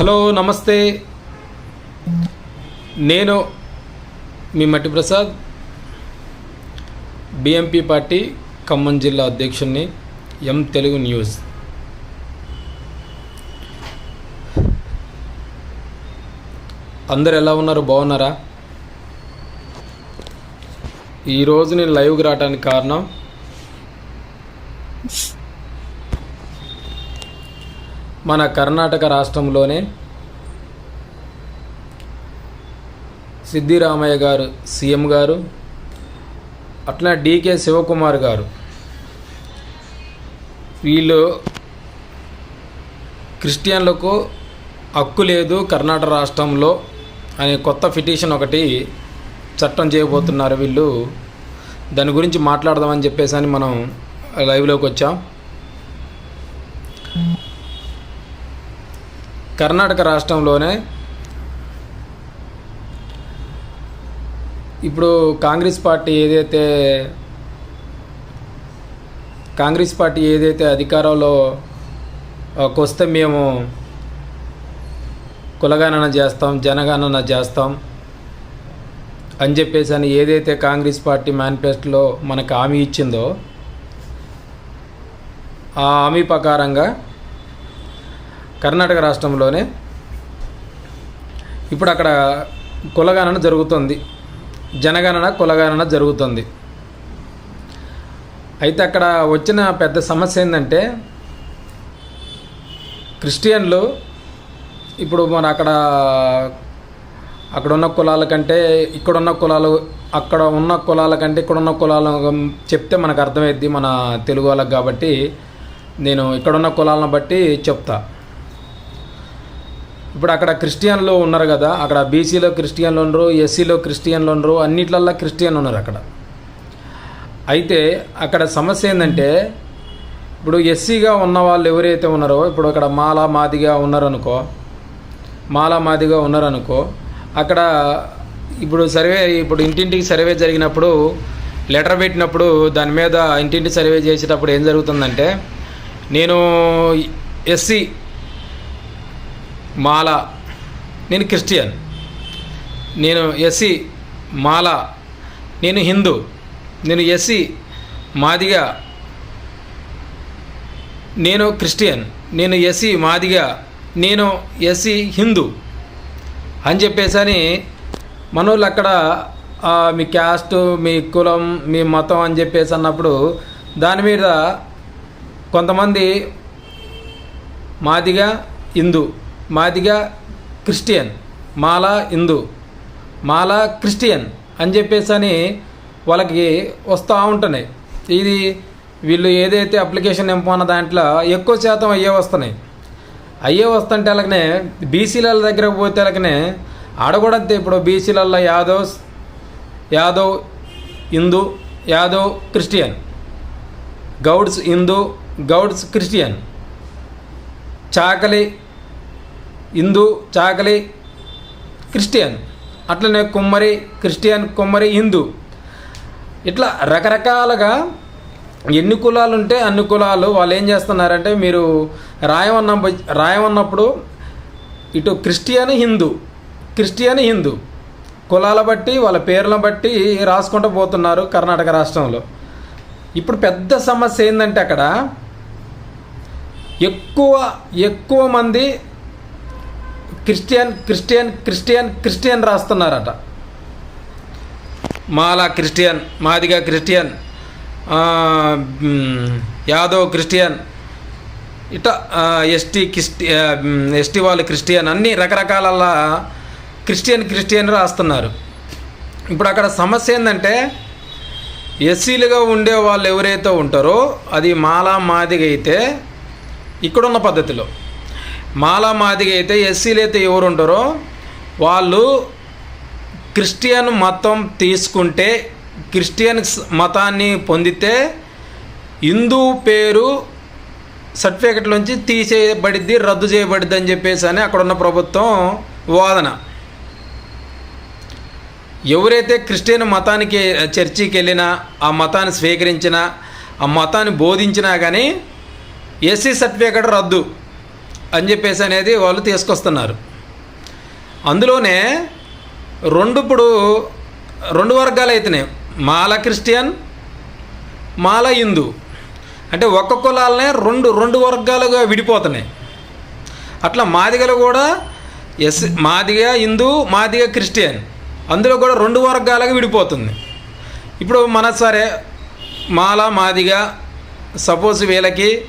Hello నమస్తే. నేను మీ మట్టి ప్రసాద్ బిఎంపి పార్టీ ఖమ్మం జిల్లా అధ్యక్షుడిని ఎం తెలుగు న్యూస్. అందరు ఎలా ఉన్నారు? బాగున్నారా? ఈరోజు నేను లైవ్కి రావడానికి కారణం మన కర్ణాటక రాష్ట్రంలోనే సిద్ధిరామయ్య గారు సీఎం గారు అట్లా డీకే శివకుమార్ గారు. వీళ్ళు క్రిస్టియన్లకు హక్కు లేదు కర్ణాటక రాష్ట్రంలో అనే కొత్త పిటిషన్ ఒకటి చట్టం చేయబోతున్నారు వీళ్ళు. దాని గురించి మాట్లాడదామని చెప్పేసి అని మనం లైవ్లోకి వచ్చాం. కర్ణాటక రాష్ట్రంలోనే ఇప్పుడు కాంగ్రెస్ పార్టీ ఏదైతే కాంగ్రెస్ పార్టీ ఏదైతే అధికారంలో కొస్తే వస్తే మేము కులగణన చేస్తాం జనగణన చేస్తాం అని చెప్పేసి అని ఏదైతే కాంగ్రెస్ పార్టీ మేనిఫెస్టోలో మనకు హామీ ఇచ్చిందో ఆ హామీ ప్రకారంగా కర్ణాటక రాష్ట్రంలోనే ఇప్పుడు అక్కడ కులగణన జరుగుతుంది. జనగణన కులగణన జరుగుతుంది. అయితే అక్కడ వచ్చిన పెద్ద సమస్య ఏంటంటే క్రిస్టియన్లు ఇప్పుడు మన అక్కడ అక్కడ ఉన్న కులాల కంటే ఇక్కడున్న కులాలు అక్కడ ఉన్న కులాల కంటే ఇక్కడున్న కులాలు చెప్తే మనకు అర్థమైద్ది మన తెలుగు వాళ్ళకి కాబట్టి నేను ఇక్కడున్న కులాలను బట్టి చెప్తా. ఇప్పుడు అక్కడ క్రిస్టియన్లు ఉన్నారు కదా అక్కడ బీసీలో క్రిస్టియన్లు ఉండరు ఎస్సీలో క్రిస్టియన్లు ఉండరు అన్నిట్లల్లో క్రిస్టియన్ ఉన్నారు అక్కడ. అయితే అక్కడ సమస్య ఏంటంటే ఇప్పుడు ఎస్సీగా ఉన్న వాళ్ళు ఎవరైతే ఉన్నారో ఇప్పుడు అక్కడ మాలా మాదిగా ఉన్నారనుకో మాలా మాదిగా ఉన్నారనుకో అక్కడ ఇప్పుడు సర్వే ఇప్పుడు ఇంటింటికి సర్వే జరిగినప్పుడు లెటర్ పెట్టినప్పుడు దాని మీద ఇంటింటి సర్వే చేసేటప్పుడు ఏం జరుగుతుందంటే నేను ఎస్సీ మాల. నేను క్రిస్టియన్. నేను ఎస్సీ మాల. నేను హిందూ. నేను ఎస్సీ మాదిగా. నేను క్రిస్టియన్. నేను ఎస్సీ మాదిగా. నేను ఎస్సీ హిందూ. అని చెప్పేసి మనోళ్ళు అక్కడ మీ క్యాస్ట్ మీ కులం మీ మతం అని చెప్పేసి అన్నప్పుడు దాని మీద కొంతమంది మాదిగా హిందూ మాదిగా క్రిస్టియన్ మాలా హిందూ మాలా క్రిస్టియన్ అని చెప్పేసి అని వాళ్ళకి వస్తూ ఉంటున్నాయి. ఇది వీళ్ళు ఏదైతే అప్లికేషన్ నింపమన్న దాంట్లో ఎక్కువ శాతం అయ్యే వస్తున్నాయి. అయ్యే వస్తుంటే అలాగనే బీసీల దగ్గర పోతే అలాగనే ఆడ కూడా అంతే ఇప్పుడు బీసీలలో యాదవ్ యాదవ్ హిందూ యాదవ్ క్రిస్టియన్. గౌడ్స్ హిందూ గౌడ్స్ క్రిస్టియన్. చాకలి హిందూ చాకలి క్రిస్టియన్. అట్లనే కుమ్మరి క్రిస్టియన్ కుమ్మరి హిందూ. ఇట్లా రకరకాలుగా ఎన్ని కులాలు ఉంటే అన్ని కులాలు వాళ్ళు ఏం చేస్తున్నారంటే మీరు రాయమన్న రాయమన్నప్పుడు ఇటు క్రిస్టియన్ హిందూ. క్రిస్టియన్ హిందూ. కులాల బట్టి వాళ్ళ పేర్లను బట్టి రాసుకుంటూ పోతున్నారు కర్ణాటక రాష్ట్రంలో. ఇప్పుడు పెద్ద సమస్య ఏంటంటే అక్కడ ఎక్కువ ఎక్కువ మంది Christian Christian Christian Christian రాస్తున్నారట. Mala Christian Madiga Christian Yadav Christian ఇట ఎస్టీ క్రిస్టి ఎస్టీ వాళ్ళు క్రిస్టియన్ అన్ని రకరకాల క్రిస్టియన్ క్రిస్టియన్ రాస్తున్నారు. ఇప్పుడు అక్కడ సమస్య ఏంటంటే ఎస్సీలుగా ఉండే వాళ్ళు ఎవరైతే ఉంటారో అది మాలా మాదిగ అయితే ఇక్కడున్న పద్ధతిలో మాలా మాదిగ అయితే ఎస్సీలు అయితే ఎవరు ఉండరో వాళ్ళు క్రిస్టియన్ మతం తీసుకుంటే క్రిస్టియన్ మతాన్ని పొందితే హిందూ పేరు సర్టిఫికెట్లోంచి తీసేయబడిద్ది రద్దు చేయబడిద్ది అని చెప్పేసి అని అక్కడున్న ప్రభుత్వం వాదన. ఎవరైతే క్రిస్టియన్ మతానికి చర్చికి వెళ్ళినా ఆ మతాన్ని స్వీకరించినా ఆ మతాన్ని బోధించినా కానీ ఎస్సీ సర్టిఫికెట్ రద్దు. అని చెప్పేసి అనేది వాళ్ళు తీసుకొస్తున్నారు. అందులోనే రెండు ఇప్పుడు రెండు వర్గాలు అయితేనే మాల క్రిస్టియన్ మాల హిందూ. అంటే ఒక్క కులాలనే రెండు రెండు వర్గాలుగా విడిపోతున్నాయి. అట్లా మాదిగలు కూడా ఎస్ మాదిగ హిందూ మాదిగ క్రిస్టియన్. అందులో కూడా రెండు వర్గాలుగా విడిపోతుంది. ఇప్పుడు మన సరే మాల మాదిగ సపోజ్ వీళ్ళకి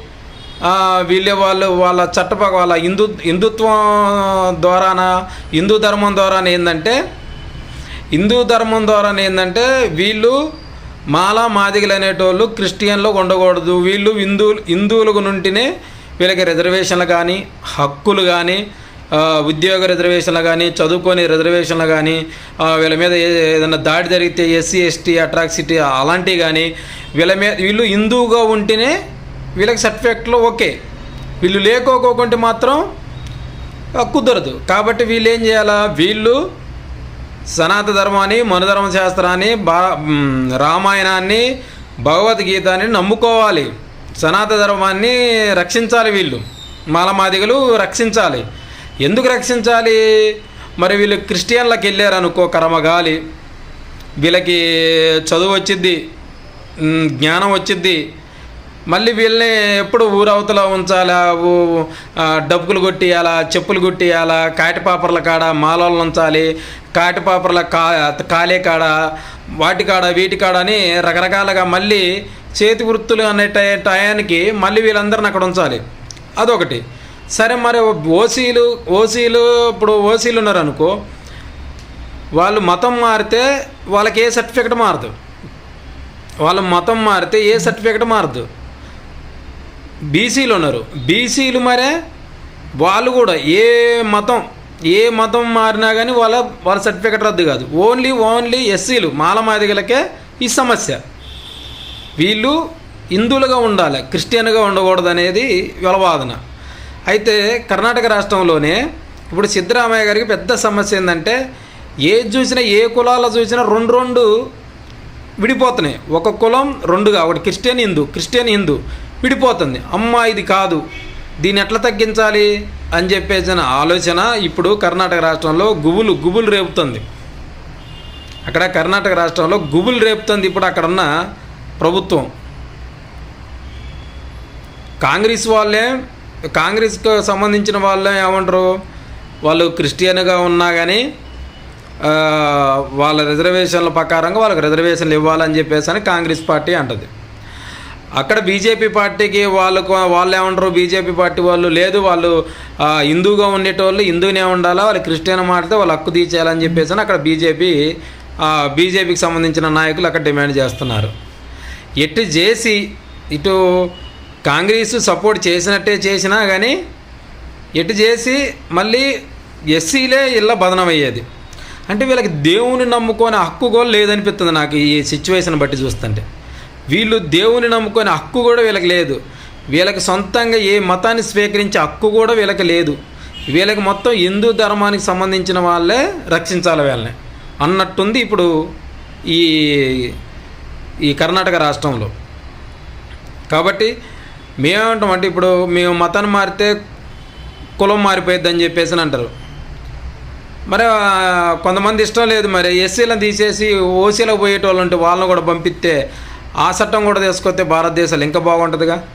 వీళ్ళ వాళ్ళు వాళ్ళ చట్టప వాళ్ళ హిందూ హిందుత్వం ద్వారాన హిందూ ధర్మం ద్వారాన ఏంటంటే హిందూ ధర్మం ద్వారా ఏంటంటే వీళ్ళు మాల మాదిగలు అనేటోళ్ళు క్రిస్టియన్లో ఉండకూడదు వీళ్ళు హిందూ హిందువులకు నుండినే వీళ్ళకి రిజర్వేషన్లు కానీ హక్కులు కానీ ఉద్యోగ రిజర్వేషన్లు కానీ చదువుకొని రిజర్వేషన్లు కానీ వీళ్ళ మీద ఏదైనా దాడి జరిగితే ఎస్సీ ఎస్టీ అట్రాక్సిటీ అలాంటివి కానీ వీళ్ళ మీద వీళ్ళు హిందువుగా ఉంటేనే వీళ్ళకి సర్టిఫికెట్లో ఓకే. వీళ్ళు లేకోకోకుంటే మాత్రం కుదరదు. కాబట్టి వీళ్ళు ఏం చేయాలా? వీళ్ళు సనాత ధర్మాన్ని మనుధర్మ శాస్త్రాన్ని బా రామాయణాన్ని భగవద్గీతాన్ని నమ్ముకోవాలి. సనాతన ధర్మాన్ని రక్షించాలి వీళ్ళు. మాలమాదిగలు రక్షించాలి. ఎందుకు రక్షించాలి? మరి వీళ్ళు క్రిస్టియన్లకు వెళ్ళారు అనుకో కర్మగాలి వీళ్ళకి చదువు వచ్చిద్ది జ్ఞానం వచ్చిద్ది మళ్ళీ వీళ్ళని ఎప్పుడు ఊరవతల ఉంచాలా? డబ్బులు కొట్టియాలా? చెప్పులు కొట్టియాలా? కాటి పాపర్ల కాడ మాలలు ఉంచాలి? కాటి పాపర్ల కా కాలే కాడ? వాటి కాడ వీటి కాడ అని రకరకాలుగా మళ్ళీ చేతి వృత్తులు అనే టై- టయానికి మళ్ళీ వీళ్ళందరిని అక్కడ ఉంచాలి. అదొకటి. సరే మరి ఓసీలు ఓసీలు ఇప్పుడు ఓసీలు ఉన్నారనుకో వాళ్ళు మతం మారితే వాళ్ళకి ఏ సర్టిఫికెట్ మారదు. వాళ్ళ మతం మారితే ఏ సర్టిఫికెట్ మారదు. బీసీలు ఉన్నారు. బీసీలు మరే వాళ్ళు కూడా ఏ మతం ఏ మతం మారినా కానీ వాళ్ళ వాళ్ళ సర్టిఫికెట్ రద్దు కాదు. ఓన్లీ ఓన్లీ ఎస్సీలు మాలమాదిగలకే ఈ సమస్య. వీళ్ళు హిందువులుగా ఉండాలి క్రిస్టియన్గా ఉండకూడదు అనేది వాదన. అయితే కర్ణాటక రాష్ట్రంలోనే ఇప్పుడు సిద్ధరామయ్య గారికి పెద్ద సమస్య ఏంటంటే ఏది చూసినా ఏ కులాల చూసినా రెండు రెండు విడిపోతున్నాయి. ఒక కులం రెండుగా ఒకటి క్రిస్టియన్ హిందూ క్రిస్టియన్ హిందూ. విడిపోతుంది. అమ్మ ఇది కాదు. దీన్ని ఎట్లా తగ్గించాలి? అని చెప్పేసిన ఆలోచన ఇప్పుడు కర్ణాటక రాష్ట్రంలో గుబులు గుబులు రేపుతుంది. అక్కడ కర్ణాటక రాష్ట్రంలో గుబులు రేపుతుంది ఇప్పుడు అక్కడ ఉన్న ప్రభుత్వం. కాంగ్రెస్ వాళ్ళే కాంగ్రెస్కి సంబంధించిన వాళ్ళే ఏమంటారు? వాళ్ళు క్రిస్టియన్గా ఉన్నా కానీ వాళ్ళ రిజర్వేషన్ల ప్రకారంగా వాళ్ళకి రిజర్వేషన్లు ఇవ్వాలని చెప్పేసి అని కాంగ్రెస్ పార్టీ అంటుంది. అక్కడ బీజేపీ పార్టీకి వాళ్ళకు వాళ్ళు ఏమంటారు బీజేపీ పార్టీ వాళ్ళు లేదు వాళ్ళు హిందూగా ఉండేటోళ్ళు హిందూనే ఉండాలా వాళ్ళు క్రిస్టియన్ మాడితే వాళ్ళు హక్కు తీసేయాలని చెప్పేసి అక్కడ బీజేపీ బీజేపీకి సంబంధించిన నాయకులు అక్కడ డిమాండ్ చేస్తున్నారు. ఎటు చేసి ఇటు కాంగ్రెస్ సపోర్ట్ చేసినట్టే చేసినా కానీ ఎటు చేసి మళ్ళీ ఎస్సీలే ఇళ్ళ బదనమయ్యేది. అంటే వీళ్ళకి దేవుని నమ్ముకొని హక్కు కూడా లేదనిపిస్తుంది నాకు ఈ సిచ్యువేషన్ బట్టి చూస్తుంటే. వీళ్ళు దేవుని నమ్ముకునే హక్కు కూడా వీళ్ళకి లేదు. వీళ్ళకి సొంతంగా ఏ మతాన్ని స్వీకరించే హక్కు కూడా వీళ్ళకి లేదు. వీళ్ళకి మొత్తం హిందూ ధర్మానికి సంబంధించిన వాళ్ళే రక్షించాలి వీళ్ళని. అన్నట్టుంది ఇప్పుడు ఈ ఈ కర్ణాటక రాష్ట్రంలో. కాబట్టి మేమేమంటామంటే ఇప్పుడు మేము మతాన్ని మారితే కులం మారిపోయిద్దని అని చెప్పేసి అని అంటారు. మరి కొంతమంది ఇష్టం లేదు మరి. ఎస్సీలను తీసేసి ఓసీలకు పోయేటోళ్ళు ఉంటే వాళ్ళని కూడా పంపిస్తే ఆ చట్టం కూడా తీసుకొస్తే భారతదేశాలు ఇంకా బాగుంటుందిగా.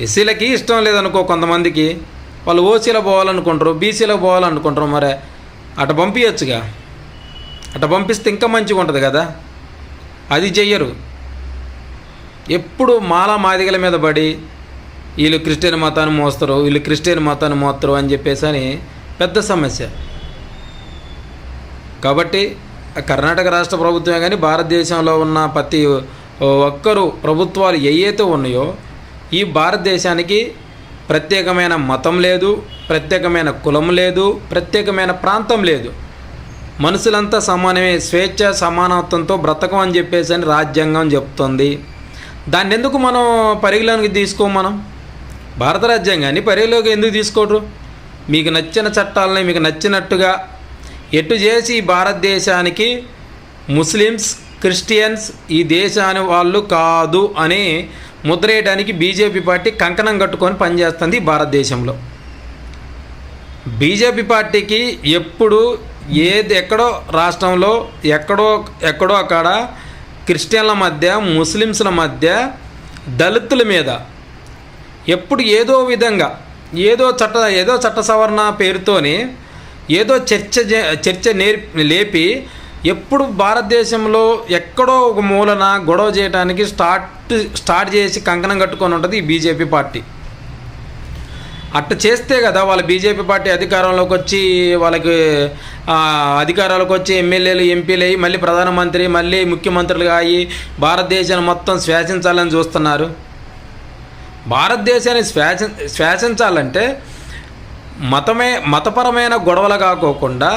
ఎస్సీలకి ఇష్టం లేదనుకో కొంతమందికి వాళ్ళు ఓసీలో పోవాలనుకుంటారు బీసీలో పోవాలనుకుంటారు మరి అటు పంపించచ్చుగా అటు పంపిస్తే ఇంకా మంచిగా ఉంటుంది కదా. అది చెయ్యరు. ఎప్పుడు మాలా మాదిగల మీద పడి వీళ్ళు క్రిస్టియన్ మతాన్ని మోస్తారు వీళ్ళు క్రిస్టియన్ మతాన్ని మోస్తారు అని చెప్పేసి అని పెద్ద సమస్య. కాబట్టి కర్ణాటక రాష్ట్ర ప్రభుత్వమే కానీ భారతదేశంలో ఉన్న ప్రతి ఒక్కరు ప్రభుత్వాలు ఏవైతే ఉన్నాయో ఈ భారతదేశానికి ప్రత్యేకమైన మతం లేదు ప్రత్యేకమైన కులం లేదు ప్రత్యేకమైన ప్రాంతం లేదు. మనుషులంతా సమానమే స్వేచ్ఛ సమానత్వంతో బ్రతకం అని చెప్పేసి అని రాజ్యాంగం చెప్తుంది. దాన్ని ఎందుకు మనం పరిగణలోకి తీసుకో మనం? భారత రాజ్యాంగాన్ని పరిగణలోకి ఎందుకు తీసుకోరు? మీకు నచ్చిన చట్టాలని మీకు నచ్చినట్టుగా ఎటు చేసి ఈ భారతదేశానికి ముస్లిమ్స్ క్రిస్టియన్స్ ఈ దేశాని వాళ్ళు కాదు అని ముద్రేయడానికి బీజేపీ పార్టీ కంకణం కట్టుకొని పనిచేస్తుంది భారతదేశంలో. బీజేపీ పార్టీకి ఎప్పుడు ఏది ఎక్కడో రాష్ట్రంలో ఎక్కడో ఎక్కడో అక్కడ క్రిస్టియన్ల మధ్య ముస్లిమ్స్ల మధ్య దళితుల మీద ఎప్పుడు ఏదో విధంగా ఏదో చట్ట ఏదో చట్ట సవరణ పేరుతోని ఏదో చర్చ చర్చ నేర్ లేపి ఎప్పుడు భారతదేశంలో ఎక్కడో ఒక మూలన గొడవ చేయడానికి స్టార్ట్ స్టార్ట్ చేసి కంకణం కట్టుకొని ఉంటుంది ఈ బీజేపీ పార్టీ. అట్ట చేస్తే కదా వాళ్ళ బీజేపీ పార్టీ అధికారంలోకి వచ్చి వాళ్ళకి అధికారాలకు వచ్చి ఎమ్మెల్యేలు ఎంపీలు అయ్యి మళ్ళీ ప్రధానమంత్రి మళ్ళీ ముఖ్యమంత్రులుగా అయ్యి భారతదేశాన్ని మొత్తం శ్వాసించాలని చూస్తున్నారు. భారతదేశాన్ని శ్వాస శ్వాసించాలంటే మతమే మతపరమైన గొడవలు కాకోకుండా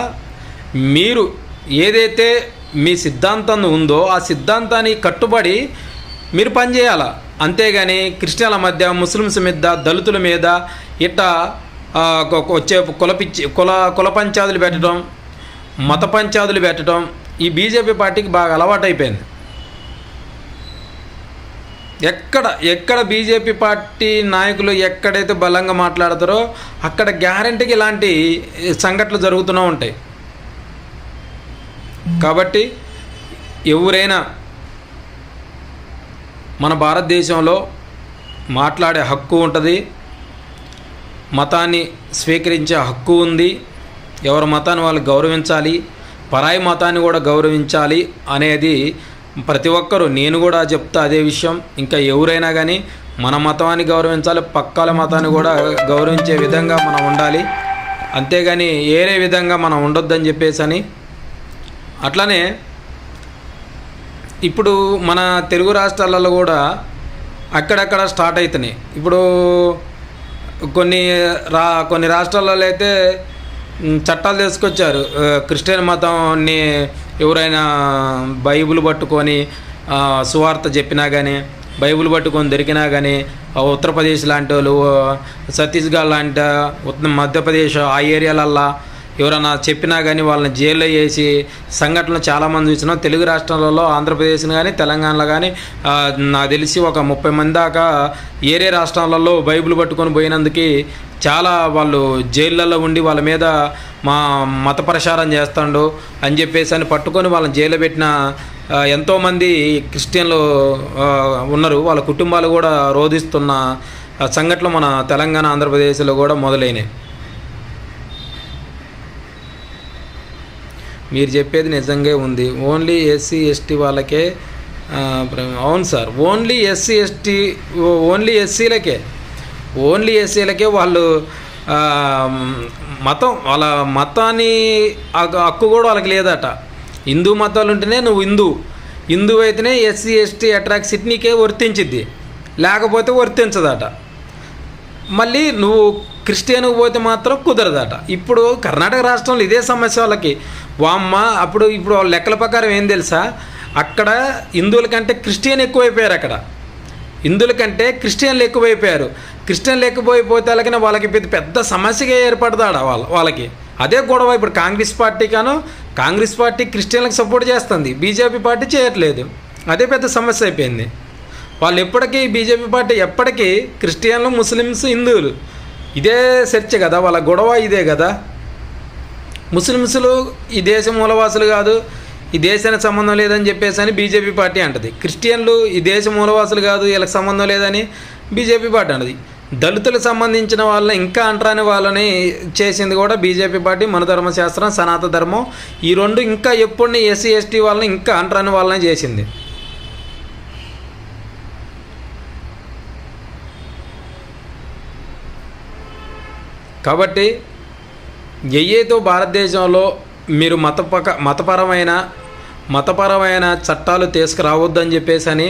మీరు ఏదైతే మీ సిద్ధాంతం ఉందో ఆ సిద్ధాంతాన్ని కట్టుబడి మీరు పనిచేయాలా? అంతేగాని క్రిస్టియన్ల మధ్య ముస్లిమ్స్ మీద దళితుల మీద ఇట్ట వచ్చే కులపిచ్చి కుల కుల పంచాదులు పెట్టడం మత పంచాదులు పెట్టడం ఈ బీజేపీ పార్టీకి బాగా అలవాటైపోయింది. ఎక్కడ ఎక్కడ బీజేపీ పార్టీ నాయకులు ఎక్కడైతే బలంగా మాట్లాడతారో అక్కడ గ్యారంటీకి ఇలాంటి సంఘటనలు జరుగుతూనే ఉంటాయి. కాబట్టి ఎవరైనా మన భారతదేశంలో మాట్లాడే హక్కు ఉంటుంది మతాన్ని స్వీకరించే హక్కు ఉంది ఎవరి మతాన్ని వాళ్ళు గౌరవించాలి పరాయి మతాన్ని కూడా గౌరవించాలి అనేది ప్రతి ఒక్కరూ నేను కూడా చెప్తా అదే విషయం. ఇంకా ఎవరైనా కానీ మన మతాన్ని గౌరవించాలి పక్కల మతాన్ని కూడా గౌరవించే విధంగా మనం ఉండాలి. అంతేగాని ఏరే విధంగా మనం ఉండొద్దని చెప్పేసి అని. అట్లనే ఇప్పుడు మన తెలుగు రాష్ట్రాలలో కూడా అక్కడక్కడ స్టార్ట్ అవుతున్నాయి ఇప్పుడు కొన్ని రా కొన్ని రాష్ట్రాలలో అయితే చట్టాలు తీసుకొచ్చారు. క్రిస్టియన్ మతాన్ని ఎవరైనా బైబుల్ పట్టుకొని సువార్త చెప్పినా కానీ బైబిల్ పట్టుకొని దొరికినా కానీ ఉత్తరప్రదేశ్ లాంటి వాళ్ళు ఛత్తీస్గఢ్ లాంటి మధ్యప్రదేశ్ ఆ ఏరియాలల్లో ఎవరైనా చెప్పినా కానీ వాళ్ళని జైల్లో వేసి సంఘటనలు చాలామంది చూసినాం తెలుగు రాష్ట్రాలలో ఆంధ్రప్రదేశ్ని కానీ తెలంగాణలో కానీ నాకు తెలిసి ఒక ముప్పై మంది దాకా ఏరే రాష్ట్రాలలో బైబిల్ పట్టుకొని పోయినందుకు చాలా వాళ్ళు జైళ్ళలో ఉండి వాళ్ళ మీద మా మత ప్రచారం చేస్తాడు అని చెప్పేసి అని పట్టుకొని వాళ్ళని జైల్లో పెట్టిన ఎంతోమంది క్రిస్టియన్లు ఉన్నారు. వాళ్ళ కుటుంబాలు కూడా రోధిస్తున్న సంఘటనలు మన తెలంగాణ ఆంధ్రప్రదేశ్లో కూడా మొదలైనవి. మీరు చెప్పేది నిజంగా ఉంది. ఓన్లీ ఎస్సీ ఎస్టీ వాళ్ళకే అవును sir. Only SC ST only ఎస్సీలకే only ఎస్సీలకే వాళ్ళు మతం వాళ్ళ మతాన్ని హక్కు కూడా వాళ్ళకి లేదట. హిందూ మతాలు ఉంటేనే నువ్వు హిందూ. హిందూ అయితేనే ఎస్సీ ఎస్టీ అట్రాక్సిటీనికే వర్తించిద్ది. లేకపోతే వర్తించదట. మళ్ళీ నువ్వు క్రిస్టియన్కి పోతే మాత్రం కుదరదట. ఇప్పుడు కర్ణాటక రాష్ట్రంలో ఇదే సమస్య వాళ్ళకి. వామ్మ అప్పుడు ఇప్పుడు వాళ్ళ లెక్కల ప్రకారం ఏం తెలుసా? అక్కడ హిందువుల కంటే క్రిస్టియన్ ఎక్కువైపోయారు అక్కడ. హిందువుల కంటే క్రిస్టియన్లు ఎక్కువైపోయారు. క్రిస్టియన్లు ఎక్కువైపోతే వాళ్ళకి వాళ్ళకి పెద్ద పెద్ద సమస్యగా ఏర్పడతాడు వాళ్ళ వాళ్ళకి. అదే గొడవ ఇప్పుడు కాంగ్రెస్ పార్టీ కాను కాంగ్రెస్ పార్టీ క్రిస్టియన్లకు సపోర్ట్ చేస్తుంది. బీజేపీ పార్టీ చేయట్లేదు. అదే పెద్ద సమస్య అయిపోయింది. వాళ్ళు ఎప్పటికీ బీజేపీ పార్టీ ఎప్పటికీ క్రిస్టియన్లు ముస్లిమ్స్ హిందువులు. ఇదే చర్చ కదా వాళ్ళ గొడవ ఇదే కదా. ముస్లిమ్స్లు ఈ దేశం మూలవాసులు కాదు ఈ దేశానికి సంబంధం లేదని చెప్పేసి అని బీజేపీ పార్టీ అంటది. క్రిస్టియన్లు ఈ దేశ మూలవాసులు కాదు వీళ్ళకి సంబంధం లేదని బీజేపీ పార్టీ అంటది. దళితులకు సంబంధించిన వాళ్ళని ఇంకా అంటరాని వాళ్ళని చేసింది కూడా బీజేపీ పార్టీ మన ధర్మశాస్త్రం సనాతన ధర్మం. ఈ రెండు ఇంకా ఎప్పుడు ఎస్సీ ఎస్టీ వాళ్ళని ఇంకా అంటరాని వాళ్ళని చేసింది. కాబట్టి ఏయేతో భారతదేశంలో మీరు మతపక మతపరమైన మతపరమైన చట్టాలు తీసుకురావద్దని చెప్పేసి అని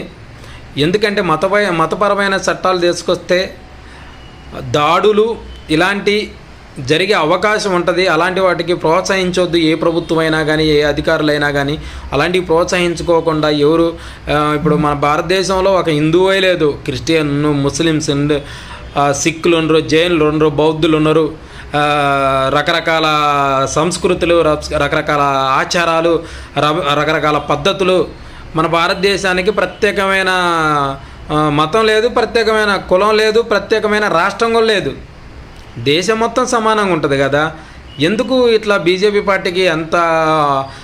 ఎందుకంటే మతపై మతపరమైన చట్టాలు తీసుకొస్తే దాడులు ఇలాంటి జరిగే అవకాశం ఉంటుంది. అలాంటి వాటికి ప్రోత్సహించొద్దు ఏ ప్రభుత్వం అయినా కానీ ఏ అధికారులైనా కానీ అలాంటివి ప్రోత్సహించుకోకుండా ఎవరు ఇప్పుడు మన భారతదేశంలో ఒక హిందువే లేదు. క్రిస్టియన్ ముస్లిమ్స్ ఉండ్, సిక్కులు ఉన్నారు జైన్లు ఉన్నారు బౌద్ధులు ఉన్నారు రకరకాల సంస్కృతులు రకరకాల ఆచారాలు ర- రకరకాల పద్ధతులు మన భారతదేశానికి ప్రత్యేకమైన మతం లేదు ప్రత్యేకమైన కులం లేదు ప్రత్యేకమైన రాష్ట్రం కూడా లేదు. దేశం మొత్తం సమానంగా ఉంటుంది కదా. ఎందుకు ఇట్లా బీజేపీ పార్టీకి అంత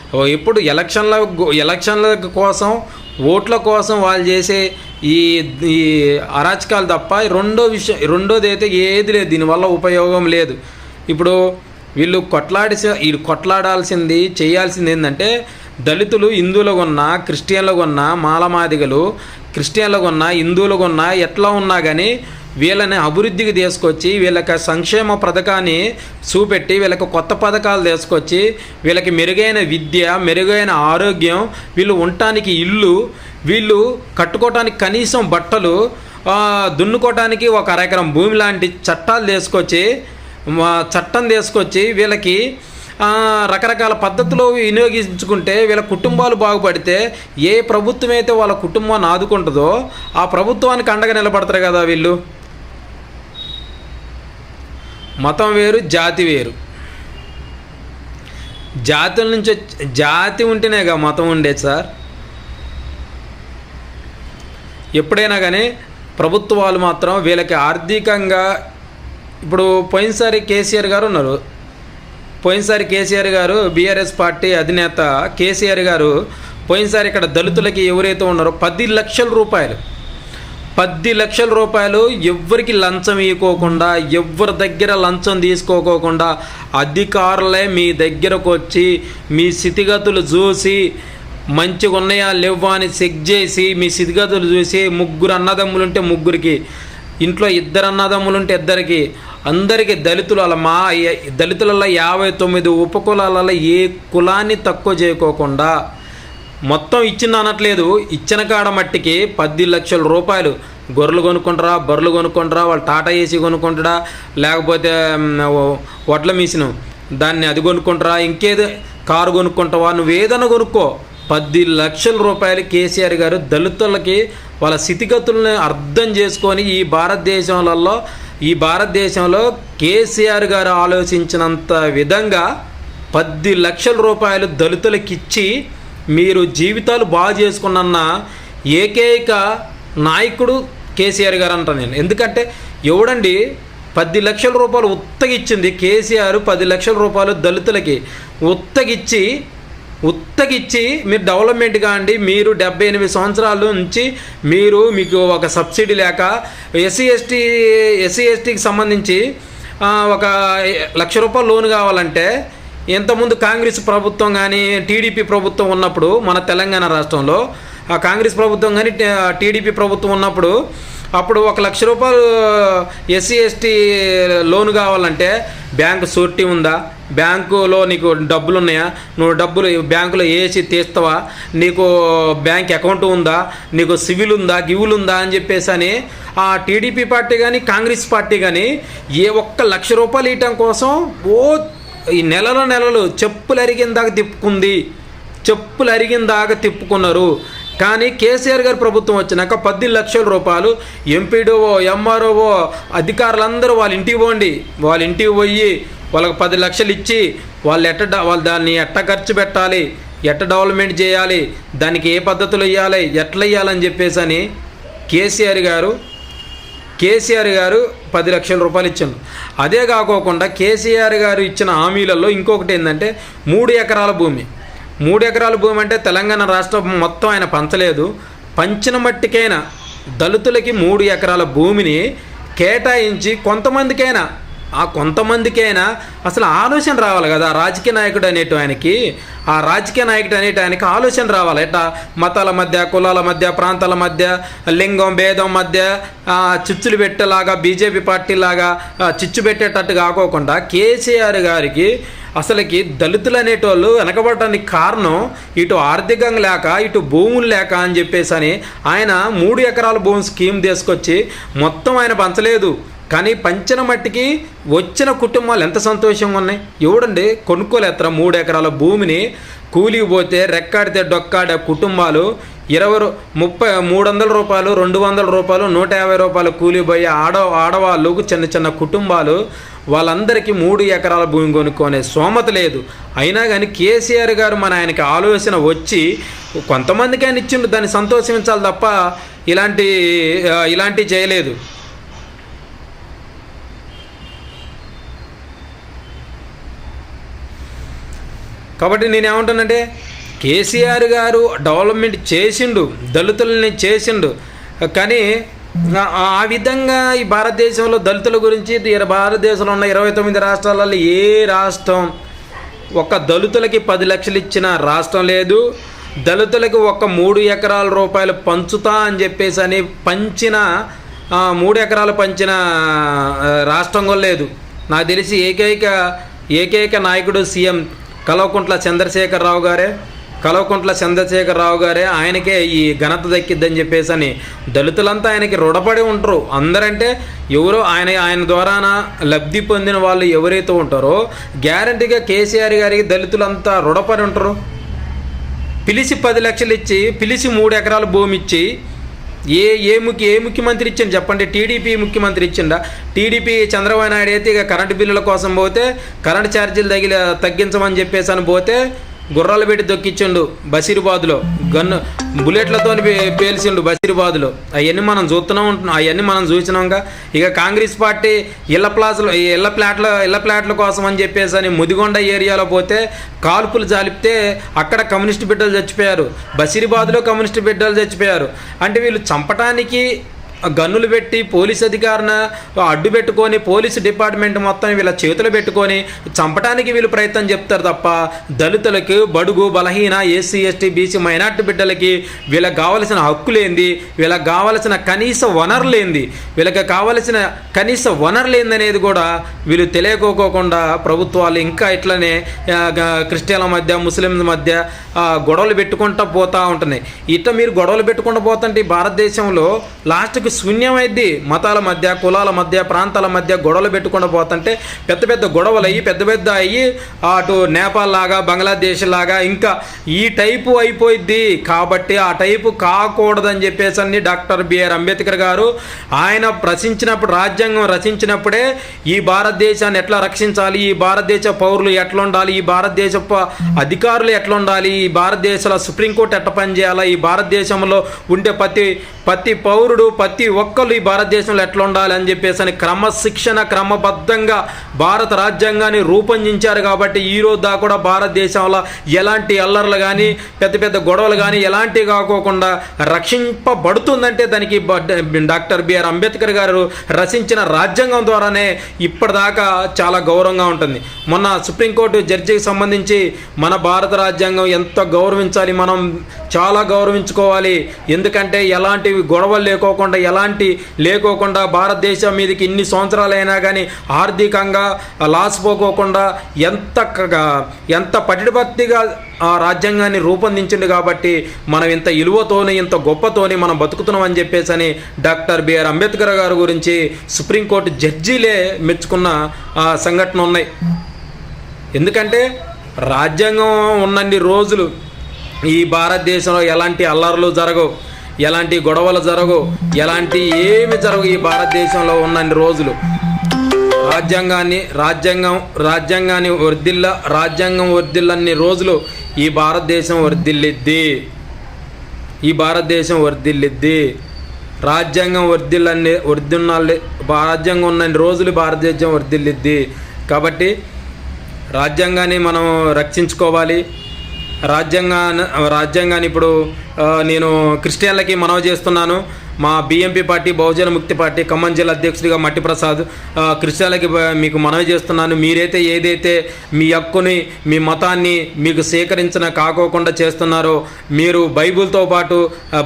ఇప్పుడు ఎప్పుడు ఎలక్షన్ల ఎలక్షన్ల కోసం ఓట్ల కోసం వాళ్ళు చేసే ఈ ఈ అరాచకాలు తప్ప రెండో విషయం రెండోది అయితే ఏది లేదు. దీనివల్ల ఉపయోగం లేదు. ఇప్పుడు వీళ్ళు కొట్లాడి వీళ్ళు కొట్లాడాల్సింది చేయాల్సింది ఏంటంటే దళితులు హిందువులుగా ఉన్నా క్రిస్టియన్లుగా ఉన్నా మాలమాదిగలు క్రిస్టియన్లుగా ఉన్నా హిందువులుగా ఉన్నా ఎట్లా ఉన్నా కానీ వీళ్ళని అభివృద్ధికి తీసుకొచ్చి వీళ్ళకి సంక్షేమ పథకాన్ని చూపెట్టి వీళ్ళకి కొత్త పథకాలు తీసుకొచ్చి వీళ్ళకి మెరుగైన విద్య మెరుగైన ఆరోగ్యం వీళ్ళు ఉండటానికి ఇల్లు వీళ్ళు కట్టుకోవటానికి కనీసం బట్టలు దున్నుకోవటానికి ఒక అరెకరం భూమి లాంటి చట్టాలు తీసుకొచ్చి చట్టం తీసుకొచ్చి వీళ్ళకి రకరకాల పద్ధతులు వినియోగించుకుంటే వీళ్ళ కుటుంబాలు బాగుపడితే ఏ ప్రభుత్వం అయితే వాళ్ళ కుటుంబాన్ని ఆదుకుంటుందో ఆ ప్రభుత్వానికి అండగా నిలబడతారు కదా వీళ్ళు. మతం వేరు జాతి వేరు. జాతుల నుంచి జాతి ఉంటేనేగా మతం ఉండేది సార్. ఎప్పుడైనా కానీ ప్రభుత్వాలు మాత్రం వీళ్ళకి ఆర్థికంగా ఇప్పుడు పోయినసారి కేసీఆర్ గారు ఉన్నారు. పోయినసారి కేసీఆర్ గారు బీఆర్ఎస్ పార్టీ అధినేత కేసీఆర్ గారు పోయినసారి ఇక్కడ దళితులకి ఎవరైతే ఉన్నారో పది లక్షల రూపాయలు పది లక్షల రూపాయలు ఎవ్వరికి లంచం ఇవ్వకోకుండా ఎవరి దగ్గర లంచం తీసుకోకోకుండా అధికారులే మీ దగ్గరకు వచ్చి మీ స్థితిగతులు చూసి మంచిగా ఉన్నాయా లేవా అని చెక్ చేసి మీ స్థితిగతులు చూసి ముగ్గురు అన్నదమ్ములుంటే ముగ్గురికి ఇంట్లో ఇద్దరు అన్నదమ్ములుంటే ఇద్దరికి అందరికీ అలా మా దళితులలో యాభై తొమ్మిది ఉపకులాలలో ఏ కులాన్ని తక్కువ చేయకోకుండా మొత్తం ఇచ్చింది అనట్లేదు. ఇచ్చిన కాడ మట్టికి పది లక్షల రూపాయలు. గొర్రెలు కొనుక్కుంటారా బర్రెలు కొనుక్కుంటారా వాళ్ళు టాటా ఏసీ కొనుక్కుంటారా లేకపోతే వడ్ల మిషన్. దాన్ని అది కొనుక్కుంటారా ఇంకేదో? కారు కొనుక్కుంటావా? నువ్వు ఏదైనా కొనుక్కో. పది లక్షల రూపాయలు కేసీఆర్ గారు దళితులకి వాళ్ళ స్థితిగతులను అర్థం చేసుకొని ఈ భారతదేశంలో ఈ భారతదేశంలో కేసీఆర్ గారు ఆలోచించినంత విధంగా పది లక్షల రూపాయలు దళితులకిచ్చి మీరు జీవితాలు బాగు చేసుకున్న ఏకైక నాయకుడు కేసీఆర్ గారు అంట నేను. ఎందుకంటే ఎవడండి? పది లక్షల రూపాయలు ఉత్తగిచ్చింది కేసీఆర్ పది లక్షల రూపాయలు దళితులకి ఉత్తగిచ్చి ఉత్తగిచ్చి మీరు డెవలప్మెంట్ కాండి మీరు డెబ్బై ఎనిమిది సంవత్సరాల నుంచి మీరు మీకు ఒక సబ్సిడీ లేక ఎస్సీ ఎస్టీ ఎస్సీ ఎస్టీకి సంబంధించి ఒక లక్ష రూపాయలు లోన్ కావాలంటే ఇంతకుముందు కాంగ్రెస్ ప్రభుత్వం కానీ టీడీపీ ప్రభుత్వం ఉన్నప్పుడు మన తెలంగాణ రాష్ట్రంలో ఆ కాంగ్రెస్ ప్రభుత్వం కానీ టీడీపీ ప్రభుత్వం ఉన్నప్పుడు అప్పుడు ఒక లక్ష రూపాయలు ఎస్సీ ఎస్టీ లోన్ కావాలంటే బ్యాంకు సూర్టీ ఉందా? బ్యాంకులో నీకు డబ్బులు ఉన్నాయా నువ్వు డబ్బులు బ్యాంకులో వేసి తీస్తావా? నీకు బ్యాంక్ అకౌంట్ ఉందా? నీకు సివిల్ ఉందా? గివులు ఉందా? అని చెప్పేసి అని ఆ టీడీపీ పార్టీ కానీ కాంగ్రెస్ పార్టీ కానీ ఏ ఒక్క లక్ష రూపాయలు ఇవ్వటం కోసం ఓ ఈ నెలలో నెలలు చెప్పులు అరిగిన దాకా తిప్పుకుంది. చెప్పులు అరిగిన దాకా తిప్పుకున్నారు. కానీ కేసీఆర్ గారి ప్రభుత్వం వచ్చినాక పది లక్షల రూపాయలు ఎంపీడీఓ ఎంఆర్ఓ అధికారులందరూ వాళ్ళ ఇంటికి పోండి. వాళ్ళ ఇంటికి పోయి వాళ్ళకి పది లక్షలు ఇచ్చి వాళ్ళు ఎట్ట డ- వాళ్ళు దాన్ని ఎట్ట ఖర్చు పెట్టాలి? ఎట్ట డెవలప్మెంట్ చేయాలి? దానికి ఏ పద్ధతులు ఇవ్వాలి ఎట్లా ఇవ్వాలని చెప్పేసి అని కేసీఆర్ గారు కేసీఆర్ గారు పది లక్షల రూపాయలు ఇచ్చాను అదే కాకోకుండా కేసీఆర్ గారు ఇచ్చిన హామీలలో ఇంకొకటి ఏంటంటే మూడు ఎకరాల భూమి. మూడు ఎకరాల భూమి అంటే తెలంగాణ రాష్ట్రం మొత్తం ఆయన పంచలేదు. పంచిన మట్టికైనా దళితులకి మూడు ఎకరాల భూమిని కేటాయించి కొంతమందికైనా ఆ కొంతమందికైనా అసలు ఆలోచన రావాలి కదా రాజకీయ నాయకుడు అనేటి ఆయనకి. ఆ రాజకీయ నాయకుడు అనేటి ఆయనకి ఆలోచన రావాలి. ఎట్లా? మతాల మధ్య కులాల మధ్య ప్రాంతాల మధ్య లింగం భేదం మధ్య చిచ్చులు పెట్టేలాగా బీజేపీ పార్టీ లాగా చిచ్చు పెట్టేటట్టు కాకోకుండా కేసీఆర్ గారికి అసలుకి దళితులు అనేటోళ్ళు వెనకబడటానికి కారణం ఇటు ఆర్థికంగా లేక ఇటు భూములు లేక అని చెప్పేసి అని ఆయన మూడు ఎకరాల భూమి స్కీమ్ తీసుకొచ్చి మొత్తం ఆయన పంచలేదు. కానీ పంచిన మట్టికి వచ్చిన కుటుంబాలు ఎంత సంతోషంగా ఉన్నాయి. ఎవడండి? కొనుక్కోలేత్తరా మూడు ఎకరాల భూమిని కూలికి పోతే రెక్కాడితే డొక్కాడే కుటుంబాలు ఇరవై ముప్పై మూడు వందల రూపాయలు రెండు వందల రూపాయలు నూట యాభై రూపాయలు కూలి పోయే ఆడ ఆడవాళ్ళు చిన్న చిన్న కుటుంబాలు వాళ్ళందరికీ మూడు ఎకరాల భూమి కొనుక్కునే సోమత లేదు. అయినా కానీ కేసీఆర్ గారు మన ఆయనకి ఆలోచన వచ్చి కొంతమందికి ఆయన ఇచ్చిండు దాన్ని సంతోషించాలి తప్ప ఇలాంటి ఇలాంటివి చేయలేదు. కాబట్టి నేను ఏమంటానంటే కేసీఆర్ గారు డెవలప్మెంట్ చేసిండు దళితులని చేసిండు. కానీ ఆ- విధంగా ఈ భారతదేశంలో దళితుల గురించి భారతదేశంలో ఉన్న ఇరవై తొమ్మిది రాష్ట్రాలలో ఏ రాష్ట్రం ఒక దళితులకి పది లక్షలు ఇచ్చిన రాష్ట్రం లేదు దళితులకి ఒక మూడు ఎకరాల రూపాయలు పంచుతా అని చెప్పేసి అని పంచిన మూడు ఎకరాలు పంచిన రాష్ట్రంగా రాష్ట్రం లేదు. నాకు తెలిసి ఏకైక ఏకైక నాయకుడు సీఎం కల్వకుంట్ల చంద్రశేఖరరావు గారే కల్వకుంట్ల చంద్రశేఖరరావు గారే ఆయనకే ఈ ఘనత దక్కిద్దని చెప్పేసి అని దళితులంతా ఆయనకి రుణపడి ఉంటారు. అందరంటే ఎవరో ఆయన ఆయన ద్వారాన లబ్ధి పొందిన వాళ్ళు ఎవరైతే ఉంటారో గ్యారంటీగా కేసీఆర్ గారికి దళితులంతా రుణపడి ఉంటారు. పిలిచి పది లక్షలు ఇచ్చి పిలిచి మూడు ఎకరాల భూమి ఇచ్చి ఏ ఏ ముఖ్య ఏ ముఖ్యమంత్రి ఇచ్చిండు చెప్పండి? టీడీపీ ముఖ్యమంత్రి ఇచ్చిండా? టీడీపీ చంద్రబాబు నాయుడు అయితే ఇక కరెంటు బిల్లుల కోసం పోతే కరెంటు ఛార్జీలు తగిలి తగ్గించమని చెప్పేసి అని పోతే గుర్రాలు పెట్టి దొక్కిచ్చిండు బషీర్బాద్లో గన్ను బుల్లెట్లతో పేల్చిండు బషీర్బాద్లో అవన్నీ మనం చూస్తూనే ఉంటున్నాం అవన్నీ మనం చూసినాంగా. ఇక కాంగ్రెస్ పార్టీ ఇళ్ళ ప్లాస్లో ఇళ్ళ ప్లాట్ల ఇళ్ళ ప్లాట్ల కోసం అని చెప్పేసి అని ముదిగొండ ఏరియాలో పోతే కాల్పులు జాలిపితే అక్కడ కమ్యూనిస్ట్ బిడ్డలు చచ్చిపోయారు. బషీర్బాద్లో కమ్యూనిస్ట్ బిడ్డలు చచ్చిపోయారు. అంటే వీళ్ళు చంపటానికి గన్నులు పెట్టి పోలీస్ అధికారిన అడ్డు పెట్టుకొని పోలీసు డిపార్ట్మెంట్ మొత్తం వీళ్ళ చేతులు పెట్టుకొని చంపడానికి వీళ్ళు ప్రయత్నం చెప్తారు తప్ప దళితులకు బడుగు బలహీన ఎస్సీ ఎస్టీ బీసీ మైనార్టీ బిడ్డలకి వీళ్ళకి కావలసిన హక్కులేంది వీళ్ళకి కావలసిన కనీస వనరులేంది వీళ్ళకి కావలసిన కనీస వనరులేంది అనేది కూడా వీళ్ళు తెలియకోకోకుండా ప్రభుత్వాలు ఇంకా ఇట్లనే క్రిస్టియన్ల మధ్య ముస్లింల మధ్య గొడవలు పెట్టుకుంటూ పోతూ ఉంటున్నాయి. ఇట్లా మీరు గొడవలు పెట్టుకుంటూ పోతుంటే భారతదేశంలో లాస్ట్కి శూన్యమైద్ది. మతాల మధ్య కులాల మధ్య ప్రాంతాల మధ్య గొడవలు పెట్టుకుండా పోతుంటే పెద్ద పెద్ద గొడవలు అయ్యి పెద్ద పెద్ద అయ్యి అటు నేపాల్ లాగా బంగ్లాదేశ్ లాగా ఇంకా ఈ టైపు అయిపోయిద్ది. కాబట్టి ఆ టైపు కాకూడదని చెప్పేసి అన్ని డాక్టర్ బిఆర్ అంబేద్కర్ గారు ఆయన రచించినప్పుడు రాజ్యాంగం రచించినప్పుడే ఈ భారతదేశాన్ని ఎట్లా రక్షించాలి ఈ భారతదేశ పౌరులు ఎట్లా ఉండాలి ఈ భారతదేశ అధికారులు ఎట్లా ఉండాలి ఈ భారతదేశంలో సుప్రీంకోర్టు ఎట్ట పనిచేయాలా ఈ భారతదేశంలో ఉండే ప్రతి ప్రతి పౌరుడు ప్రతి ప్రతి ఒక్కరు ఈ భారతదేశంలో ఎట్లా ఉండాలి అని చెప్పేసి అని క్రమశిక్షణ క్రమబద్ధంగా భారత రాజ్యాంగాన్ని రూపొందించారు కాబట్టి ఈ రోజు దాకా కూడా భారతదేశంలో ఎలాంటి అల్లర్లు కానీ పెద్ద పెద్ద గొడవలు కానీ ఎలాంటివి కాకోకుండా రక్షింపబడుతుందంటే దానికి డాక్టర్ బిఆర్ అంబేద్కర్ గారు రచించిన రాజ్యాంగం ద్వారానే ఇప్పటిదాకా చాలా గౌరవంగా ఉంటుంది. మొన్న సుప్రీంకోర్టు జడ్జికి సంబంధించి మన భారత రాజ్యాంగం ఎంత గౌరవించాలి మనం చాలా గౌరవించుకోవాలి. ఎందుకంటే ఎలాంటివి గొడవలు లేకోకుండా ఎలాంటి లేకోకుండా భారతదేశం మీదకి ఇన్ని సంవత్సరాలైనా కానీ ఆర్థికంగా లాసిపోకోకుండా ఎంత ఎంత పటిబత్తిగా ఆ రాజ్యాంగాన్ని రూపొందించిండు కాబట్టి మనం ఇంత ఇలువతోని ఇంత గొప్పతోని మనం బతుకుతున్నాం అని చెప్పేసి అని డాక్టర్ బిఆర్ అంబేద్కర్ గారి గురించి సుప్రీంకోర్టు జడ్జీలే మెచ్చుకున్న ఆ, సంఘటన ఉన్నాయి. ఎందుకంటే రాజ్యాంగం ఉన్నన్ని రోజులు ఈ భారతదేశంలో ఎలాంటి అల్లర్లు జరగవు. ఎలాంటి గొడవలు జరగవు ఎలాంటి ఏమి జరగవు ఈ భారతదేశంలో ఉన్నన్ని రోజులు. రాజ్యాంగాన్ని రాజ్యాంగం రాజ్యాంగాన్ని వర్ధిల్ల రాజ్యాంగం వర్ధిల్లన్ని రోజులు ఈ భారతదేశం వర్ధిల్లిద్ది. ఈ భారతదేశం వర్ధిల్లిద్ది. రాజ్యాంగం వర్ధిల్లన్ని వర్ధిల్లాలి రాజ్యాంగం ఉన్నన్ని రోజులు భారతదేశం వర్ధిల్లిద్ది. కాబట్టి రాజ్యాంగాన్ని మనం రక్షించుకోవాలి. రాజ్యాంగా రాజ్యాంగాన్ని ఇప్పుడు నేను క్రిస్టియన్లకి మనవి చేస్తున్నాను. మా బీఎంపీ పార్టీ బహుజన ముక్తి పార్టీ ఖమ్మం జిల్లా అధ్యక్షుడిగా మట్టి ప్రసాద్ మీకు మనవి చేస్తున్నాను. మీరైతే ఏదైతే మీ హక్కుని మీ మతాన్ని మీకు సేకరించిన కాకోకుండా చేస్తున్నారో మీరు బైబిల్తో పాటు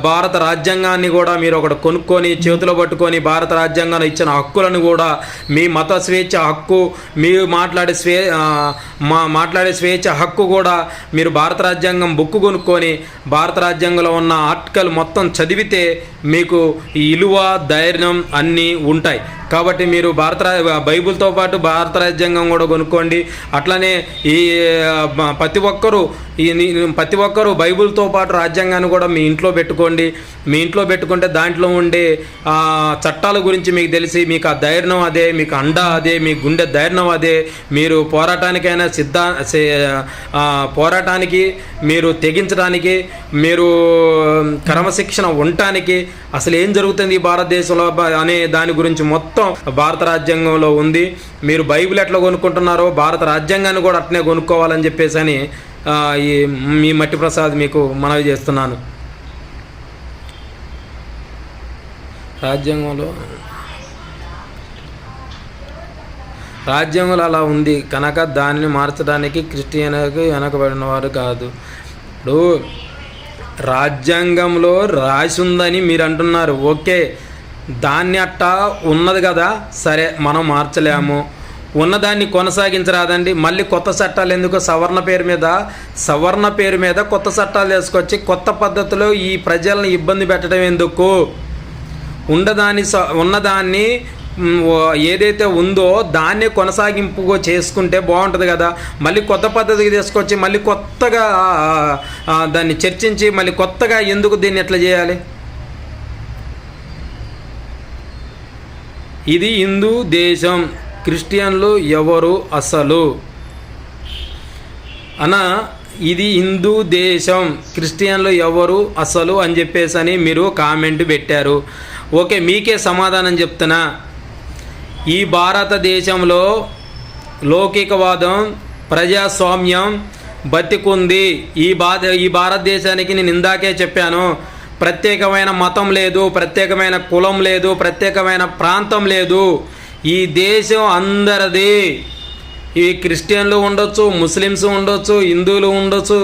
భారత రాజ్యాంగాన్ని కూడా మీరు ఒకటి కొనుక్కొని చేతిలో పట్టుకొని భారత రాజ్యాంగంలో ఇచ్చిన హక్కులను కూడా మీ మత స్వేచ్ఛ హక్కు మీరు మాట్లాడే స్వే మా మాట్లాడే స్వేచ్ఛ హక్కు కూడా మీరు భారత రాజ్యాంగం బుక్ కొనుక్కొని భారత రాజ్యాంగంలో ఉన్న ఆర్టికల్ మొత్తం చదివితే మీకు ఈ ఇలువ ధైర్యం అన్నీ ఉంటాయి. కాబట్టి మీరు భారత బైబుల్తో పాటు భారత రాజ్యాంగం కూడా కొనుక్కోండి. అట్లనే ఈ ప్రతి ఒక్కరూ ఈ ప్రతి ఒక్కరూ బైబిల్తో పాటు రాజ్యాంగాన్ని కూడా మీ ఇంట్లో పెట్టుకోండి. మీ ఇంట్లో పెట్టుకుంటే దాంట్లో ఉండే చట్టాల గురించి మీకు తెలిసి మీకు ఆ ధైర్యం అదే మీకు అండ అదే మీ గుండె ధైర్యం అదే. మీరు పోరాటానికైనా సిద్ధ పోరాటానికి మీరు తెగించడానికి మీరు క్రమశిక్షణ ఉండటానికి అసలు ఏం జరుగుతుంది భారతదేశంలో అనే దాని గురించి మొత్తం భారత రాజ్యాంగంలో ఉంది. మీరు బైబిల్ ఎట్లా కొనుక్కుంటున్నారో భారత రాజ్యాంగాన్ని కూడా అట్నే కొనుక్కోవాలని చెప్పేసి అని ఈ మీ మట్టి ప్రసాద్ మీకు మనవి చేస్తున్నాను. రాజ్యాంగంలో రాజ్యాంగంలో అలా ఉంది కనుక దానిని మార్చడానికి క్రిస్టియన్కి వెనకబడిన వారు కాదు. ఇప్పుడు రాజ్యాంగంలో రాసి ఉందని మీరు అంటున్నారు. ఓకే. దాన్ని అట్టా ఉన్నది కదా సరే మనం మార్చలేము. ఉన్నదాన్ని కొనసాగించరాదండి. మళ్ళీ కొత్త చట్టాలు ఎందుకు? సవర్ణ పేరు మీద సవర్ణ పేరు మీద కొత్త చట్టాలు తీసుకొచ్చి కొత్త పద్ధతిలో ఈ ప్రజలను ఇబ్బంది పెట్టడం ఎందుకు? ఉండదాన్ని స- ఉన్నదాన్ని ఏదైతే ఉందో దాన్ని కొనసాగింపు చేసుకుంటే బాగుంటుంది కదా. మళ్ళీ కొత్త పద్ధతికి తీసుకొచ్చి మళ్ళీ కొత్తగా దాన్ని చర్చించి మళ్ళీ కొత్తగా ఎందుకు దీన్ని ఎట్లా చేయాలి? ఇది హిందూ దేశం. క్రిస్టియన్లు ఎవరు అసలు? అన్న ఇది హిందూ దేశం. క్రిస్టియన్లు ఎవరు అసలు అని చెప్పేసి అని మీరు కామెంట్ పెట్టారు. ఓకే మీకే సమాధానం చెప్తున్నా. ఈ భారతదేశంలో లౌకికవాదం ప్రజాస్వామ్యం బతికుంది. ఈ భారత ఈ భారతదేశానికి నేను ఇందాకే చెప్పాను. ప్రత్యేకమైన మతం లేదు ప్రత్యేకమైన కులం లేదు ప్రత్యేకమైన ప్రాంతం లేదు. ఈ దేశం అందరిది. ఈ క్రిస్టియన్లు ఉండొచ్చు ముస్లిమ్స్ ఉండొచ్చు హిందువులు ఉండొచ్చు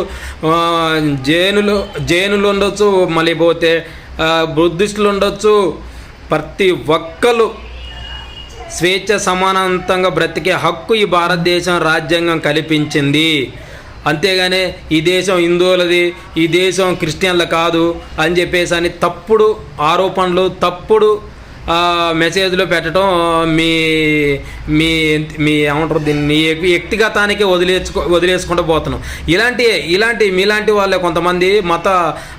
జైనులు జైనులు ఉండొచ్చు మళ్ళీ పోతే బుద్ధిస్టులు ఉండొచ్చు. ప్రతి ఒక్కరు స్వేచ్ఛ సమానంతంగా బ్రతికే హక్కు ఈ భారతదేశం రాజ్యాంగం కల్పించింది. అంతేగానే ఈ దేశం హిందువులది ఈ దేశం క్రిస్టియన్ల కాదు అని చెప్పేసి అని తప్పుడు ఆరోపణలు తప్పుడు మెసేజ్లో మెసేజ్లు పెట్టడం మీ మీ మీ ఏమంటారు దీన్ని? మీ వ్యక్తిగతానికి వదిలేసుకో వదిలేసుకుంటూ పోతున్నాం. ఇలాంటి ఇలాంటి మీలాంటి వాళ్ళే కొంతమంది మత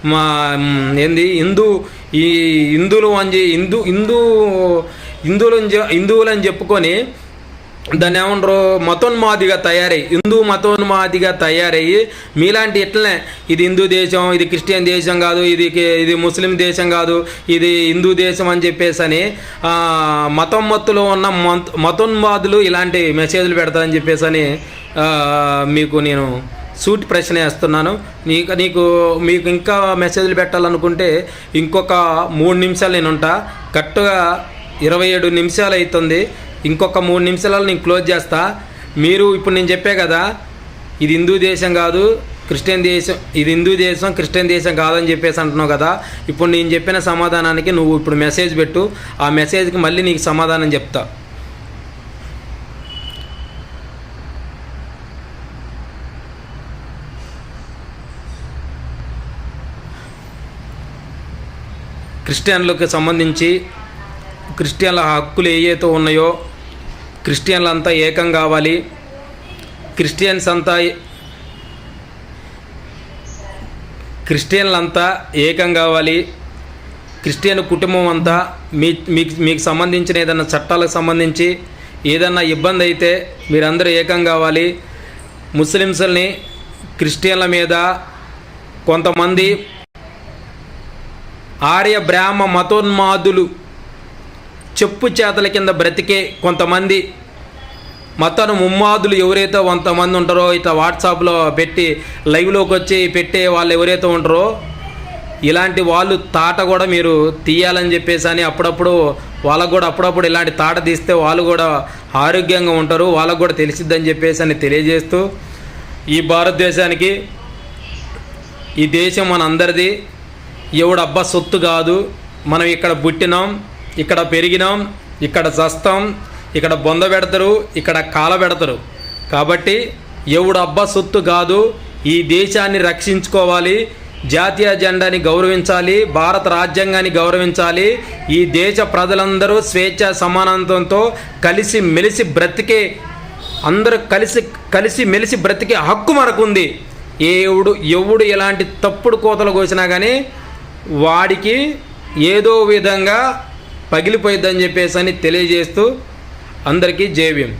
మా ఏంది? హిందూ ఈ హిందువులు అని హిందూ హిందూ హిందువులు హిందువులని చెప్పుకొని దాన్ని ఏమంటారు? మతోన్మాదిగా తయారయ్యి హిందూ మతోన్మాదిగా తయారయ్యి మీలాంటి ఇట్లనే ఇది హిందూ దేశం ఇది క్రిస్టియన్ దేశం కాదు ఇది ఇది ముస్లిం దేశం కాదు ఇది హిందూ దేశం అని చెప్పేసి అని మతం మత్తులో ఉన్న మత మతోన్మాదులు ఇలాంటి మెసేజ్లు పెడతారని చెప్పేసి అని మీకు నేను సూటి ప్రశ్న వేస్తున్నాను. నీకు నీకు మీకు ఇంకా మెసేజ్లు పెట్టాలనుకుంటే ఇంకొక మూడు నిమిషాలు నేను ఉంటా. కరెక్ట్గా ఇరవై ఏడు నిమిషాలు అవుతుంది. ఇంకొక మూడు నిమిషాలలో నేను క్లోజ్ చేస్తా. మీరు ఇప్పుడు నేను చెప్పే కదా ఇది హిందూ దేశం కాదు క్రిస్టియన్ దేశం ఇది హిందూ దేశం క్రిస్టియన్ దేశం కాదని చెప్పేసి అంటున్నావు కదా ఇప్పుడు నేను చెప్పిన సమాధానానికి నువ్వు ఇప్పుడు మెసేజ్ పెట్టు ఆ మెసేజ్కి మళ్ళీ నీకు సమాధానం చెప్తా. క్రిస్టియన్లకు సంబంధించి క్రిస్టియన్ల హక్కులు ఏవైతే ఉన్నాయో క్రిస్టియన్లంతా ఏకం కావాలి. క్రిస్టియన్స్ అంతా క్రిస్టియన్లంతా ఏకం కావాలి. క్రిస్టియన్ కుటుంబం అంతా మీ మీకు మీకు సంబంధించిన ఏదైనా చట్టాలకు సంబంధించి ఏదన్నా ఇబ్బంది అయితే మీరందరూ ఏకం కావాలి. ముస్లిమ్స్ని క్రిస్టియన్ల మీద కొంతమంది ఆర్య బ్రాహ్మ మతోన్మాదులు చెప్పు చేతల కింద బ్రతికే కొంతమంది మతను ముమ్మాదులు ఎవరైతే కొంతమంది ఉంటారో ఇట్లా వాట్సాప్లో పెట్టి లైవ్లోకి వచ్చి పెట్టే వాళ్ళు ఎవరైతే ఉంటారో ఇలాంటి వాళ్ళు తాట కూడా మీరు తీయాలని చెప్పేసి అని అప్పుడప్పుడు వాళ్ళకు కూడా అప్పుడప్పుడు ఇలాంటి తాట తీస్తే వాళ్ళు కూడా ఆరోగ్యంగా ఉంటారు వాళ్ళకు కూడా తెలిసిద్దని చెప్పేసి అని తెలియజేస్తూ ఈ భారతదేశానికి ఈ దేశం మన అందరిది. ఎవడు అబ్బా సొత్తు కాదు మనం ఇక్కడ పుట్టినాం. ఇక్కడ పెరిగినాం ఇక్కడ చస్తాం ఇక్కడ బొంద పెడతారు ఇక్కడ కాల పెడతారు. కాబట్టి ఎవడు అబ్బా సొత్తు కాదు ఈ దేశాన్ని రక్షించుకోవాలి జాతీయ జెండాని గౌరవించాలి భారత రాజ్యాంగాన్ని గౌరవించాలి ఈ దేశ ప్రజలందరూ స్వేచ్ఛ సమానత్వంతో కలిసి మెలిసి బ్రతికే అందరూ కలిసి కలిసి మెలిసి బ్రతికే హక్కు మనకుంది. ఏవుడు ఎవడు ఎలాంటి తప్పుడు కోతలు కోసినా కానీ వాడికి ఏదో విధంగా పగిలిపోయిద్దని చెప్పేసి అని తెలియజేస్తూ అందరికీ జేవ్యం